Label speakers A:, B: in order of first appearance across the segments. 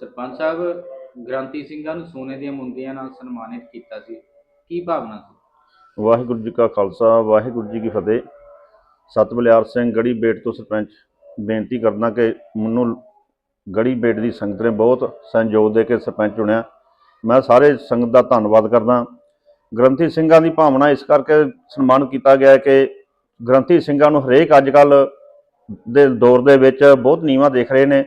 A: ਸਰਪੰਚ ਸਾਹਿਬ ਗ੍ਰਾਂਤੀ ਸਿੰਘਾਂ ਨੂੰ ਸੋਨੇ ਦੀਆਂ ਮੁੰਦੀਆਂ ਨਾਲ ਸਨਮਾਨਿਤ ਕੀਤਾ ਸੀ। ਕੀ ਭਾਵਨਾ ਸੀ?
B: ਵਾਹਿਗੁਰੂ ਜੀ ਕਾ ਖਾਲਸਾ, ਵਾਹਿਗੁਰੂ ਜੀ ਕੀ ਫਤਿਹ। ਸਤਬਲਿਆਰ ਸਿੰਘ, ਗੜੀ ਬੇਟ ਤੋਂ ਸਰਪੰਚ, ਬੇਨਤੀ ਕਰਦਾ ਕਿ ਮੈਨੂੰ ਗੜੀ ਬੇਟ ਦੀ ਸੰਗਤ ਨੇ ਬਹੁਤ ਸਹਿਯੋਗ ਦੇ ਕੇ ਸਰਪੰਚ ਚੁਣਿਆ। ਮੈਂ ਸਾਰੇ ਸੰਗਤ ਦਾ ਧੰਨਵਾਦ ਕਰਦਾ। ਗ੍ਰੰਥੀ ਸਿੰਘਾਂ ਦੀ ਭਾਵਨਾ ਇਸ ਕਰਕੇ ਸਨਮਾਨ ਕੀਤਾ ਗਿਆ ਕਿ ਗ੍ਰੰਥੀ ਸਿੰਘਾਂ ਨੂੰ ਹਰੇਕ ਅੱਜ ਕੱਲ ਦੇ ਦੌਰ ਦੇ ਵਿੱਚ ਬਹੁਤ ਨੀਵਾਂ ਦੇਖ ਰਹੇ ਨੇ।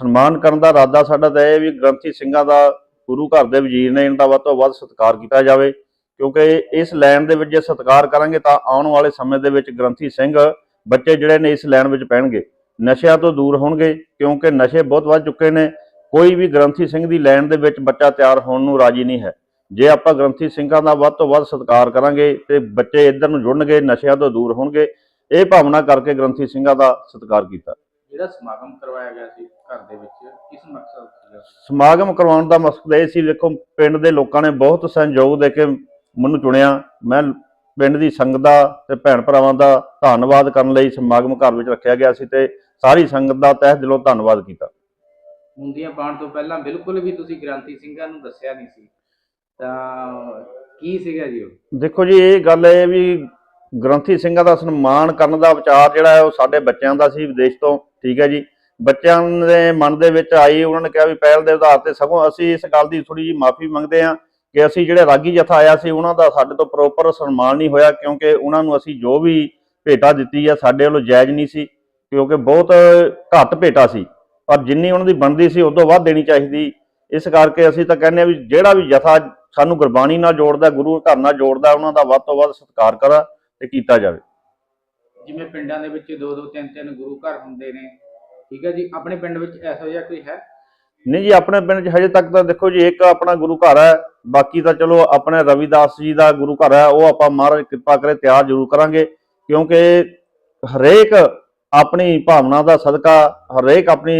B: ਸਨਮਾਨ ਕਰਨ ਦਾ ਇਰਾਦਾ ਸਾਡਾ ਤਾਂ ਇਹ ਵੀ ਗ੍ਰੰਥੀ ਸਿੰਘਾਂ ਦਾ ਗੁਰੂ ਘਰ ਦੇ ਵਜ਼ੀਰ ਨੇ ਇਹਨਾਂ ਦਾ ਵੱਧ ਤੋਂ ਵੱਧ ਸਤਿਕਾਰ ਕੀਤਾ ਜਾਵੇ, ਕਿਉਂਕਿ ਇਸ ਲਾਈਨ ਦੇ ਵਿੱਚ ਜੇ ਸਤਿਕਾਰ ਕਰਾਂਗੇ ਤਾਂ ਆਉਣ ਵਾਲੇ ਸਮੇਂ ਦੇ ਵਿੱਚ ਗ੍ਰੰਥੀ ਸਿੰਘ ਬੱਚੇ ਜਿਹੜੇ ਨੇ ਇਸ ਲਾਈਨ ਵਿੱਚ ਪੈਣਗੇ। ਨਸ਼ਿਆਂ ਤੋਂ ਦੂਰ ਹੋਣਗੇ, ਕਿਉਂਕਿ ਨਸ਼ੇ ਬਹੁਤ ਵੱਧ ਚੁੱਕੇ ਨੇ, ਕੋਈ ਵੀ ਗ੍ਰੰਥੀ ਸਿੰਘ ਦੀ ਲਾਈਨ ਦੇ ਵਿੱਚ ਬੱਚਾ ਤਿਆਰ ਹੋਣ ਨੂੰ ਰਾਜੀ ਨਹੀਂ ਹੈ। ਜੇ ਆਪਾਂ ਗ੍ਰੰਥੀ ਸਿੰਘਾਂ ਦਾ ਵੱਧ ਤੋਂ ਵੱਧ ਸਤਿਕਾਰ ਕਰਾਂਗੇ ਤੇ ਬੱਚੇ ਇੱਧਰ ਨੂੰ ਜੁੜਨਗੇ, ਨਸ਼ਿਆਂ ਤੋਂ ਦੂਰ ਹੋਣਗੇ, ਇਹ ਭਾਵਨਾ ਕਰਕੇ ਗ੍ਰੰਥੀ ਸਿੰਘਾਂ ਦਾ ਸਤਿਕਾਰ ਕੀਤਾ।
A: ਜਿਹੜਾ ਸਮਾਗਮ ਕਰਵਾਇਆ ਗਿਆ ਸੀ ਘਰ ਦੇ ਵਿੱਚ? ਕਿਸ ਮਕਸਦ ਸੀਗਾ?
B: ਸਮਾਗਮ ਕਰਵਾਉਣ ਦਾ ਮਕਸਦ ਇਹ ਸੀ ਵੇਖੋ ਪਿੰਡ ਦੇ ਲੋਕਾਂ ਨੇ ਬਹੁਤ ਸਹਿਯੋਗ ਦੇ ਕੇ ਮੈਨੂੰ ਚੁਣਿਆ। ਮੈਂ ਪਿੰਡ ਦੀ ਸੰਗਤ ਦਾ ਤੇ ਭੈਣ ਭਰਾਵਾਂ ਦਾ ਧੰਨਵਾਦ ਕਰਨ ਲਈ ਸਮਾਗਮ ਘਰ ਵਿੱਚ ਰੱਖਿਆ ਗਿਆ ਸੀ ਤੇ ਸਾਰੀ ਸੰਗਤ ਦਾ ਤਹਿ ਦਿਲੋਂ ਧੰਨਵਾਦ ਕੀਤਾ।
A: ਮੁੰਦੀਆਂ ਪਾਉਣ ਤੋਂ ਪਹਿਲਾਂ ਬਿਲਕੁਲ ਵੀ ਤੁਸੀਂ ਗ੍ਰਾਂਤੀ ਸਿੰਘਾਂ ਨੂੰ ਦੱਸਿਆ ਨਹੀਂ ਸੀ। ਤਾਂ ਕੀ ਸੀਗਾ ਜੀ ਉਹ?
B: ਦੇਖੋ ਜੀ ਇਹ ਗੱਲ ਹੈ ਵੀ ਗ੍ਰੰਥੀ ਸਿੰਘਾਂ ਦਾ ਸਨਮਾਨ ਕਰਨ ਦਾ ਵਿਚਾਰ ਜਿਹੜਾ ਹੈ ਉਹ ਸਾਡੇ ਬੱਚਿਆਂ ਦਾ ਸੀ, ਵਿਦੇਸ਼ ਤੋਂ, ਠੀਕ ਹੈ ਜੀ। ਬੱਚਿਆਂ ਦੇ ਮਨ ਦੇ ਵਿੱਚ ਆਈ, ਉਹਨਾਂ ਨੇ ਕਿਹਾ ਵੀ ਪਹਿਲ ਦੇ ਆਧਾਰ ਤੇ ਸਗੋਂ ਅਸੀਂ ਇਸ ਗੱਲ ਦੀ ਥੋੜੀ ਜਿਹੀ ਮਾਫੀ ਮੰਗਦੇ ਹਾਂ ਕਿ ਅਸੀਂ ਜਿਹੜੇ ਰਾਗੀ ਜਥਾ ਆਇਆ ਸੀ, ਉਹਨਾਂ ਦਾ ਸਾਡੇ ਤੋਂ ਪ੍ਰੋਪਰ ਸਨਮਾਨ ਨਹੀਂ ਹੋਇਆ ਕਿਉਂਕਿ ਉਹਨਾਂ ਨੂੰ ਅਸੀਂ ਜੋ ਵੀ ਭੇਟਾ ਦਿੱਤੀ ਹੈ, ਸਾਡੇ ਵੱਲੋਂ ਜਾਇਜ਼ ਨਹੀਂ ਸੀ ਕਿਉਂਕਿ ਬਹੁਤ ਘੱਟ ਭੇਟਾ ਸੀ। ਪਰ ਜਿੰਨੀ ਉਹਨਾਂ ਦੀ ਬਣਦੀ ਸੀ, ਉਦੋਂ ਵੱਧ ਦੇਣੀ ਚਾਹੀਦੀ। ਇਸ ਕਰਕੇ ਅਸੀਂ ਤਾਂ ਕਹਿੰਦੇ ਹਾਂ ਵੀ ਜਿਹੜਾ ਵੀ ਜਥਾ ਸਾਨੂੰ ਗੁਰਬਾਣੀ ਨਾਲ ਜੋੜਦਾ, ਗੁਰੂ ਘਰ ਨਾਲ ਜੋੜਦਾ, ਉਹਨਾਂ ਦਾ ਵੱਧ ਤੋਂ ਵੱਧ ਸਤਿਕਾਰ ਕਰਾ। ਤੇ ਕੀਤਾ ਜਾਵੇ।
A: ਜਿਵੇਂ ਪਿੰਡਾਂ ਦੇ ਵਿੱਚ ਦੋ ਦੋ ਤਿੰਨ ਤਿੰਨ ਗੁਰੂ ਘਰ ਹੁੰਦੇ ਨੇ ਠੀਕ ਹੈ ਜੀ? ਆਪਣੇ ਪਿੰਡ ਵਿੱਚ ਐਸਾ ਜਿਹਾ ਕੋਈ ਹੈ?
B: ਨਹੀਂ ਜੀ ਆਪਣੇ ਪਿੰਡ 'ਚ ਹਜੇ ਤੱਕ ਤਾਂ ਦੇਖੋ ਜੀ ਇੱਕ ਆਪਣਾ ਗੁਰੂ ਘਰ ਹੈ ਬਾਕੀ ਤਾਂ ਚਲੋ ਆਪਣੇ ਰਵਿਦਾਸ ਜੀ ਦਾ ਗੁਰੂ ਘਰ ਹੈ ਉਹ ਆਪਾਂ ਮਹਾਰਾਜ ਕਿਰਪਾ ਕਰੇ ਤਿਆਰ ਜ਼ਰੂਰ ਕਰਾਂਗੇ ਕਿਉਂਕਿ ਹਰੇਕ ਆਪਣੀ ਭਾਵਨਾ ਦਾ ਸਦਕਾ ਹਰੇਕ ਆਪਣੀ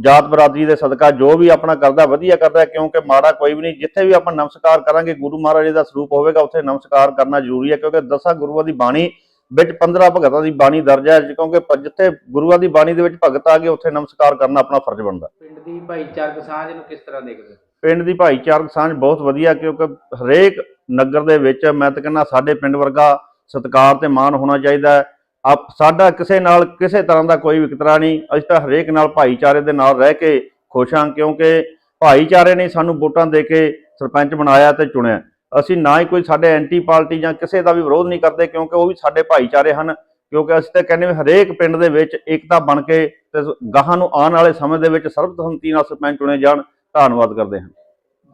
B: ਜਾਤ ਬਰਾਦਰੀ ਦੇ ਸਦਕਾ ਜੋ ਵੀ ਆਪਣਾ ਕਰਦਾ ਵਧੀਆ ਕਰਦਾ ਕਿਉਂਕਿ ਮਾੜਾ ਕੋਈ ਵੀ ਨਹੀਂ ਜਿੱਥੇ ਵੀ ਆਪਾਂ ਨਮਸਕਾਰ ਕਰਾਂਗੇ ਗੁਰੂ ਮਹਾਰਾਜ ਦਾ ਸਰੂਪ ਹੋਵੇਗਾ ਉੱਥੇ ਨਮਸਕਾਰ ਕਰਨਾ ਜ਼ਰੂਰੀ ਹੈ ਕਿਉਂਕਿ ਦਸਾਂ ਗੁਰੂਆਂ ਦੀ ਬਾਣੀ ਵਿੱਚ 15 ਭਗਤਾਂ ਦੀ ਬਾਣੀ ਦਰਜ ਹੈ ਕਿਉਂਕਿ ਜਿੱਥੇ ਗੁਰੂਆਂ ਦੀ ਬਾਣੀ ਦੇ ਵਿੱਚ ਭਗਤ ਆ ਗਏ ਉੱਥੇ ਨਮਸਕਾਰ ਕਰਨਾ ਆਪਣਾ ਫਰਜ਼ ਬਣਦਾ
A: ਪਿੰਡ ਦੀ ਭਾਈਚਾਰਕ ਸਾਂਝ ਨੂੰ ਕਿਸ ਤਰ੍ਹਾਂ ਦੇਖਦੇ ਹੋ?
B: ਪਿੰਡ ਦੀ ਭਾਈਚਾਰਕ ਸਾਂਝ ਬਹੁਤ ਵਧੀਆ ਕਿਉਂਕਿ ਹਰੇਕ ਨਗਰ ਦੇ ਵਿੱਚ ਮੈਂ ਤਾਂ ਕਹਿੰਦਾ ਸਾਡੇ ਪਿੰਡ ਵਰਗਾ ਸਤਿਕਾਰ ਤੇ ਮਾਣ ਹੋਣਾ ਚਾਹੀਦਾ ਹੈ ਆਪ ਸਾਡਾ ਕਿਸੇ ਨਾਲ ਕਿਸੇ ਤਰ੍ਹਾਂ ਦਾ ਕੋਈ ਵਿਤਕਰਾ ਨਹੀਂ। ਅਸੀਂ ਤਾਂ ਹਰੇਕ ਨਾਲ ਭਾਈਚਾਰੇ ਦੇ ਨਾਲ ਰਹਿ ਕੇ ਖੁਸ਼ ਹਾਂ ਕਿਉਂਕਿ ਭਾਈਚਾਰੇ ਨੇ ਸਾਨੂੰ ਵੋਟਾਂ ਦੇ ਕੇ ਸਰਪੰਚ ਬਣਾਇਆ ਤੇ ਚੁਣਿਆ। ਅਸੀਂ ਨਾ ਹੀ ਕੋਈ ਸਾਡੇ ਐਂਟੀ ਪਾਰਟੀ ਜਾਂ ਕਿਸੇ ਦਾ ਵੀ ਵਿਰੋਧ ਨਹੀਂ ਕਰਦੇ ਕਿਉਂਕਿ ਉਹ ਵੀ ਸਾਡੇ ਭਾਈਚਾਰੇ ਹਨ। ਕਿਉਂਕਿ ਅਸੀਂ ਤਾਂ ਕਹਿੰਦੇ ਹਰੇਕ ਪਿੰਡ ਦੇ ਵਿੱਚ ਏਕਤਾ ਬਣ ਕੇ ਤੇ ਗਾਹਾਂ ਨੂੰ ਆਉਣ ਵਾਲੇ ਸਮੇਂ ਦੇ ਵਿੱਚ ਸਰਬਸੰਮਤੀ ਨਾਲ ਸਰਪੰਚ ਚੁਣੇ ਜਾਣ ਧੰਨਵਾਦ ਕਰਦੇ ਹਾਂ।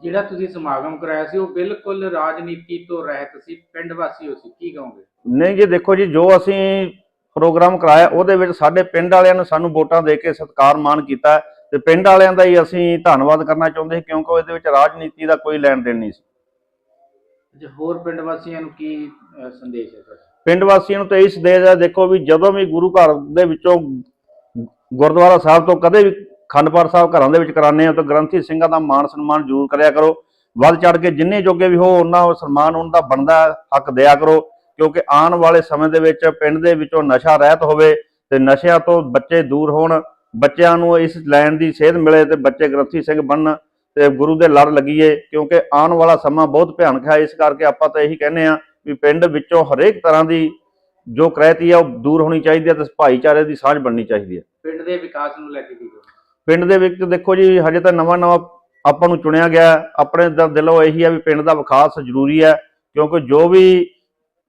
A: ਜਿਹੜਾ ਤੁਸੀਂ ਸਮਾਗਮ ਕਰਾਇਆ ਸੀ ਉਹ ਬਿਲਕੁਲ ਰਾਜਨੀਤੀ ਤੋਂ ਰਹਿਤ ਸੀ ਪਿੰਡ ਵਾਸੀ ਹੋ ਸੀ ਕੀ ਕਹੋਗੇ?
B: ਨਹੀਂ ਜੀ ਦੇਖੋ ਜੀ ਜੋ ਅਸੀਂ ਪ੍ਰੋਗਰਾਮ ਕਰਾਇਆ ਉਹਦੇ ਵਿੱਚ ਸਾਡੇ ਪਿੰਡ ਵਾਲਿਆਂ ਨੇ ਸਾਨੂੰ ਵੋਟਾਂ ਦੇ ਕੇ ਸਤਿਕਾਰ ਮਾਨ ਕੀਤਾ ਤੇ ਪਿੰਡ ਵਾਲਿਆਂ ਦਾ ਹੀ ਅਸੀਂ ਧੰਨਵਾਦ ਕਰਨਾ ਚਾਹੁੰਦੇ ਕਿਉਂਕਿ ਇਹਦੇ ਵਿੱਚ ਰਾਜਨੀਤੀ ਦਾ ਕੋਈ ਲੈਣ ਦੇਣ ਨਹੀਂ ਸੀ।
A: ਜੇ ਹੋਰ ਪਿੰਡ ਵਾਸੀਆਂ ਨੂੰ ਕੀ ਸੰਦੇਸ਼ ਹੈ ਤੁਹਾਡਾ?
B: ਪਿੰਡ ਵਾਸੀਆਂ ਨੂੰ ਤਾਂ ਇਹ ਸੰਦੇਸ਼ ਹੈ ਦੇਖੋ ਵੀ ਜਦੋਂ ਵੀ ਗੁਰੂ ਘਰ ਦੇ ਵਿੱਚੋਂ ਗੁਰਦੁਆਰਾ ਸਾਹਿਬ ਤੋਂ ਕਦੇ ਵੀ ਖੰਡ ਪਾਠ ਸਾਹਿਬ ਘਰਾਂ ਦੇ ਵਿੱਚ ਕਰਾਉਂਦੇ ਹੋ ਤਾਂ ਗ੍ਰੰਥੀ ਸਿੰਘਾਂ ਦਾ ਮਾਣ ਸਨਮਾਨ ਜ਼ਰੂਰ ਕਰਿਆ ਕਰੋ। ਵੱਧ ਚੜ ਕੇ ਜਿੰਨੇ ਜੋਗੇ ਵੀ ਹੋ ਉਹਨਾਂ ਉਹ ਸਨਮਾਨ ਉਹਨਾਂ ਦਾ ਬਣਦਾ ਹੱਕ ਦਿਆ ਕਰੋ। ਕਿਉਂਕਿ ਆਉਣ ਵਾਲੇ ਸਮੇਂ ਦੇ ਵਿੱਚ ਪਿੰਡ ਦੇ ਵਿੱਚੋਂ ਨਸ਼ਾ ਰਹਿਤ ਹੋਵੇ ਤੇ ਨਸ਼ਿਆਂ ਤੋਂ ਬੱਚੇ ਦੂਰ ਹੋਣ ਬੱਚਿਆਂ ਨੂੰ ਇਸ ਲਾਈਨ ਦੀ ਸੇਧ ਮਿਲੇ ਤੇ ਬੱਚੇ ਗ੍ਰੰਥੀ ਸਿੰਘ ਬਣਨ ਤੇ ਗੁਰੂ ਦੇ ਲੜ ਲੱਗੀਏ ਕਿਉਂਕਿ ਆਉਣ ਵਾਲਾ ਸਮਾਂ ਬਹੁਤ ਭਿਆਨਕ ਹੈ। ਇਸ ਕਰਕੇ ਆਪਾਂ ਤਾਂ ਇਹੀ ਕਹਿੰਦੇ ਆ ਵੀ ਪਿੰਡ ਵਿੱਚੋਂ ਹਰੇਕ ਤਰ੍ਹਾਂ ਦੀ ਜੋ ਕ੍ਰੈਤੀ ਆ ਉਹ ਦੂਰ ਹੋਣੀ ਚਾਹੀਦੀ ਹੈ ਤੇ ਭਾਈਚਾਰੇ ਦੀ ਸਾਂਝ ਬਣਨੀ ਚਾਹੀਦੀ ਹੈ।
A: ਪਿੰਡ ਦੇ ਵਿਕਾਸ ਨੂੰ ਲੈ ਕੇ ਕੀ
B: ਪਿੰਡ ਦੇ ਵਿੱਚ ਦੇਖੋ ਜੀ ਹਜੇ ਤਾਂ ਨਵਾਂ ਨਵਾਂ ਆਪਾਂ ਨੂੰ ਚੁਣਿਆ ਗਿਆ। ਆਪਣੇ ਦਿਲੋਂ ਇਹੀ ਹੈ ਵੀ ਪਿੰਡ ਦਾ ਵਿਕਾਸ ਜ਼ਰੂਰੀ ਹੈ ਕਿਉਂਕਿ ਜੋ ਵੀ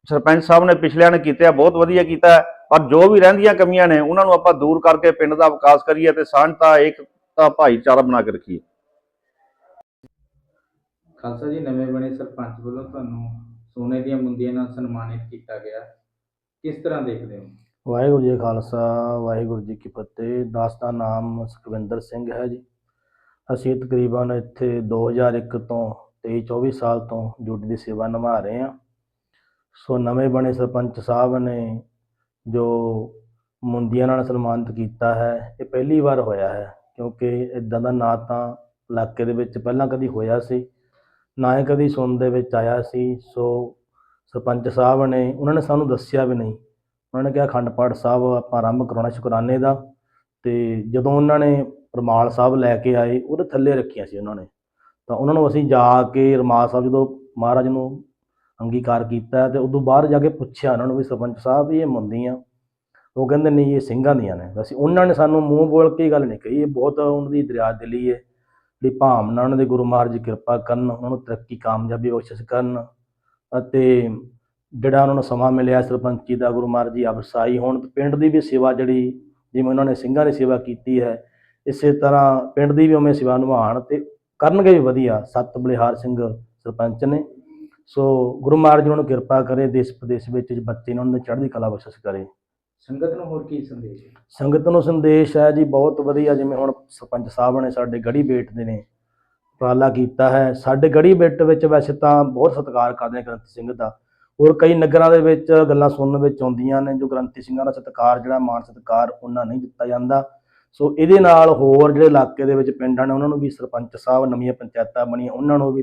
B: ਸਰਪੰਚ ਸਾਹਿਬ ਨੇ ਪਿਛਲਿਆਂ ਨੇ ਕੀਤਾ ਬਹੁਤ ਵਧੀਆ ਕੀਤਾ ਹੈ, ਪਰ ਜੋ ਵੀ ਰਹਿੰਦੀਆਂ ਕਮੀਆਂ ਨੇ ਉਹਨਾਂ ਨੂੰ ਆਪਾਂ ਦੂਰ ਕਰਕੇ ਪਿੰਡ ਦਾ ਵਿਕਾਸ ਕਰੀਏ ਤੇ ਸਾਂਝਤਾ ਏਕਤਾ ਭਾਈਚਾਰਾ ਬਣਾ ਕੇ ਰੱਖੀਏ।
A: ਖਾਲਸਾ ਜੀ ਨਵੇਂ ਬਣੇ ਸਰਪੰਚ ਵੱਲੋਂ ਤੁਹਾਨੂੰ ਸੋਨੇ ਦੀਆਂ ਮੁੰਦੀਆਂ ਨਾਲ ਸਨਮਾਨਿਤ ਕੀਤਾ ਗਿਆ। ਕਿਸ ਤਰ੍ਹਾਂ ਦੇਖਦੇ ਹੋ?
C: ਵਾਹਿਗੁਰੂ ਜੀ ਖਾਲਸਾ ਵਾਹਿਗੁਰੂ ਜੀ ਕੀ ਫਤਿਹ। ਦਾਸ ਦਾ ਨਾਮ ਸੁਖਵਿੰਦਰ ਸਿੰਘ ਹੈ ਜੀ। ਅਸੀਂ ਤਕਰੀਬਨ ਇੱਥੇ 2001 ਤੋਂ 23 24 ਸਾਲ ਤੋਂ ਡਿਊਟੀ ਦੀ ਸੇਵਾ ਨਿਭਾ ਰਹੇ ਹਾਂ। ਸੋ ਨਵੇਂ ਬਣੇ ਸਰਪੰਚ ਸਾਹਿਬ ਨੇ ਜੋ ਮੁੰਦੀਆਂ ਨਾਲ ਸਨਮਾਨਿਤ ਕੀਤਾ ਹੈ, ਇਹ ਪਹਿਲੀ ਵਾਰ ਹੋਇਆ ਹੈ, ਕਿਉਂਕਿ ਇਦਾਂ ਦਾ ਨਾ ਤਾਂ ਇਲਾਕੇ ਦੇ ਵਿੱਚ ਪਹਿਲਾਂ ਕਦੀ ਹੋਇਆ ਸੀ, ਨਾ ਹੀ ਕਦੀ ਸੁਣ ਦੇ ਵਿੱਚ ਆਇਆ ਸੀ। ਸੋ ਸਰਪੰਚ ਸਾਹਿਬ ਨੇ, ਉਹਨਾਂ ਨੇ ਸਾਨੂੰ ਦੱਸਿਆ ਵੀ ਨਹੀਂ। ਉਹਨਾਂ ਨੇ ਕਿਹਾ, ਅਖੰਡ ਪਾਠ ਸਾਹਿਬ ਆਪਾਂ ਆਰੰਭ ਕਰਾਉਣਾ ਸ਼ੁਕਰਾਨੇ ਦਾ। ਤੇ ਜਦੋਂ ਉਹਨਾਂ ਨੇ ਰਮਾਲ ਸਾਹਿਬ ਲੈ ਕੇ ਆਏ, ਉਹਦੇ ਥੱਲੇ ਰੱਖੀਆਂ ਸੀ ਉਹਨਾਂ ਨੇ। ਤਾਂ ਉਹਨਾਂ ਨੂੰ ਅਸੀਂ ਜਾ ਕੇ ਰਮਾਲ ਸਾਹਿਬ ਜਦੋਂ ਮਹਾਰਾਜ ਨੂੰ ਅੰਗੀਕਾਰ ਕੀਤਾ ਤੇ ਉਦੋਂ ਬਾਅਦ ਜਾ ਕੇ ਪੁੱਛਿਆ ਉਹਨਾਂ ਨੂੰ ਵੀ ਸਰਪੰਚ ਸਾਹਿਬ ਵੀ ਇਹ ਮੁੰਦੀਆਂ। ਉਹ ਕਹਿੰਦੇ, ਨਹੀਂ, ਇਹ ਸਿੰਘਾਂ ਦੀਆਂ ਨੇ। ਅਸੀਂ ਉਹਨਾਂ ਨੇ ਸਾਨੂੰ ਮੂੰਹ ਬੋਲ ਕੇ ਗੱਲ ਨਹੀਂ ਕਹੀ। ਇਹ ਬਹੁਤ ਉਹਨਾਂ ਦੀ ਦਰਿਆ ਦਿਲੀ ਹੈ ਜਿਹੜੀ ਭਾਵਨਾ ਉਹਨਾਂ ਦੇ ਗੁਰੂ ਮਹਾਰਾਜ ਜੀ ਕਿਰਪਾ ਕਰਨ, ਉਹਨਾਂ ਨੂੰ ਤਰੱਕੀ, ਕਾਮਯਾਬੀ ਬਖਸ਼ਿਸ਼ ਕਰਨ ਅਤੇ ਜਿਹੜਾ ਉਹਨਾਂ ਨੂੰ ਸਮਾਂ ਮਿਲਿਆ ਸਰਪੰਚੀ ਦਾ, ਗੁਰੂ ਮਹਾਰਾਜ ਜੀ ਅਵਸਾਈ ਹੋਣ ਤੇ ਪਿੰਡ ਦੀ ਵੀ ਸੇਵਾ ਜਿਹੜੀ, ਜਿਵੇਂ ਉਹਨਾਂ ਨੇ ਸਿੰਘਾਂ ਦੀ ਸੇਵਾ ਕੀਤੀ ਹੈ, ਇਸੇ ਤਰ੍ਹਾਂ ਪਿੰਡ ਦੀ ਵੀ ਉਵੇਂ ਸੇਵਾ ਨਿਭਾਉਣ ਤੇ ਕਰਨਗੇ ਵੀ ਵਧੀਆ। ਸਤ ਬਲਿਹਾਰ ਸਿੰਘ ਸਰਪੰਚ ਨੇ। ਸੋ ਗੁਰੂ ਮਹਾਰਾਜ ਜੀ ਉਹਨਾਂ ਨੂੰ ਕਿਰਪਾ ਕਰੇ ਦੇਸ਼ ਪ੍ਰਦੇਸ਼ ਵਿੱਚ ਬੱਚੇ ਨੇ ਉਹਨਾਂ ਦੀ ਚੜ੍ਹਦੀ ਕਲਾ ਬਖਸ਼ਿਸ਼ ਕਰੇ।
A: ਸੰਗਤ ਨੂੰ ਹੋਰ ਕੀ ਸੰਦੇਸ਼ ਹੈ?
C: ਸੰਗਤ ਨੂੰ ਸੰਦੇਸ਼ ਹੈ ਜੀ ਬਹੁਤ ਵਧੀਆ ਜਿਵੇਂ ਹੁਣ ਸਰਪੰਚ ਸਾਹਿਬ ਨੇ ਸਾਡੇ ਗੜੀ ਬੇਟ ਦੇ ਨੇ ਉਪਰਾਲਾ ਕੀਤਾ ਹੈ। ਸਾਡੇ ਗੜੀ ਬੇਟ ਵਿੱਚ ਵੈਸੇ ਤਾਂ ਬਹੁਤ ਸਤਿਕਾਰ ਕਰਦੇ ਨੇ ਗ੍ਰੰਥੀ ਸਿੰਘ ਦਾ। ਹੋਰ ਕਈ ਨਗਰਾਂ ਦੇ ਵਿੱਚ ਗੱਲਾਂ ਸੁਣਨ ਵਿੱਚ ਆਉਂਦੀਆਂ ਨੇ ਜੋ ਗ੍ਰੰਥੀ ਸਿੰਘਾਂ ਦਾ ਸਤਿਕਾਰ ਜਿਹੜਾ ਮਾਨ ਸਤਿਕਾਰ ਉਹਨਾਂ ਨਹੀਂ ਦਿੱਤਾ ਜਾਂਦਾ। ਸੋ ਇਹਦੇ ਨਾਲ ਹੋਰ ਜਿਹੜੇ ਇਲਾਕੇ ਦੇ ਵਿੱਚ ਪਿੰਡਾਂ ਨੇ ਉਹਨਾਂ ਨੂੰ ਵੀ ਸਰਪੰਚ ਸਾਹਿਬ ਨਵੀਆਂ ਪੰਚਾਇਤਾਂ ਬਣੀਆਂ ਉਹਨਾਂ ਨੂੰ ਵੀ